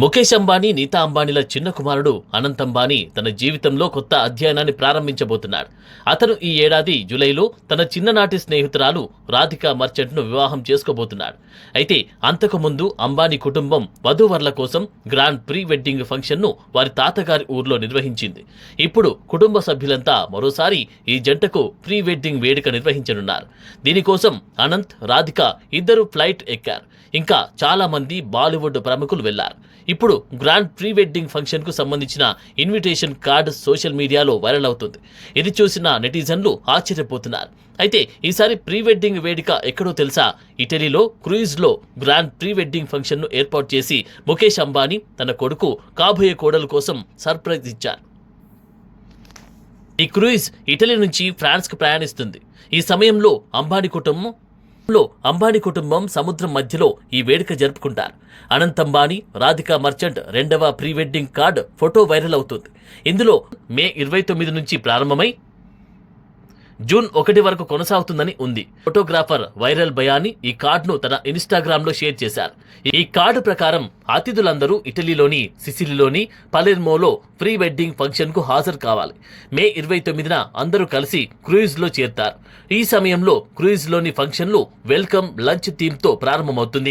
ముఖేష్ అంబానీ నీతా అంబానీల చిన్న కుమారుడు అనంత్ అంబానీ తన జీవితంలో కొత్త అధ్యయనాన్ని ప్రారంభించబోతున్నాడు అతను ఈ ఏడాది జూలైలో తన చిన్ననాటి స్నేహితురాలు రాధికా మర్చెంట్ను వివాహం చేసుకోబోతున్నాడు అయితే అంతకుముందు అంబానీ కుటుంబం వధూవర్ల కోసం గ్రాండ్ ప్రీ వెడ్డింగ్ ఫంక్షన్ను వారి తాతగారి ఊర్లో నిర్వహించింది. ఇప్పుడు కుటుంబ సభ్యులంతా మరోసారి ఈ జంటకు ప్రీ వెడ్డింగ్ వేడుక నిర్వహించనున్నారు. దీనికోసం అనంత్ రాధిక ఇద్దరు ఫ్లైట్ ఎక్కారు. ఇంకా చాలా మంది బాలీవుడ్ ప్రముఖులు వెళ్ళారు. ఇప్పుడు గ్రాండ్ ప్రీ వెడ్డింగ్ ఫంక్షన్కు సంబంధించిన ఇన్విటేషన్ కార్డు సోషల్ మీడియాలో వైరల్ అవుతుంది. ఇది చూసిన నెటిజన్లు ఆశ్చర్యపోతున్నారు. అయితే ఈసారి ప్రీ వెడ్డింగ్ వేడుక ఎక్కడో తెలుసా? ఇటలీలో క్రూయిజ్లో గ్రాండ్ ప్రీ వెడ్డింగ్ ఫంక్షన్ను ఏర్పాటు చేసి ముఖేష్ అంబానీ తన కొడుకు కాబోయే కోడలు కోసం సర్ప్రైజ్ ఇచ్చారు. ఈ క్రూయిజ్ ఇటలీ నుంచి ఫ్రాన్స్కు ప్రయాణిస్తుంది. ఈ సమయంలో అంబానీ కుటుంబం లో అంబానీ కుటుంబం సముద్రం మధ్యలో ఈ వేడుక జరుపుకుంటారు. అనంత్ అంబానీ రాధికా మర్చెంట్ రెండవ pre wedding card photo viral అవుతుంది. ఇందులో మే ఇరవై తొమ్మిది నుంచి ప్రారంభమై జూన్ ఒకటి వరకు కొనసాగుతుందని ఉంది. ఫోటోగ్రాఫర్ వైరల్ బయాని ఈ కార్డును తన ఇన్స్టాగ్రామ్లో షేర్ చేశారు. ఈ కార్డు ప్రకారం అతిథులందరూ ఇటలీలోని సిసిలిలోని పలెర్మోలో ప్రీ వెడ్డింగ్ ఫంక్షన్కు హాజరు కావాలి. మే ఇరవై తొమ్మిదిన అందరూ కలిసి క్రూయిజ్లో చేరుతారు. ఈ సమయంలో క్రూయిజ్లోని ఫంక్షన్లు వెల్కమ్ లంచ్ థీమ్తో ప్రారంభమవుతుంది.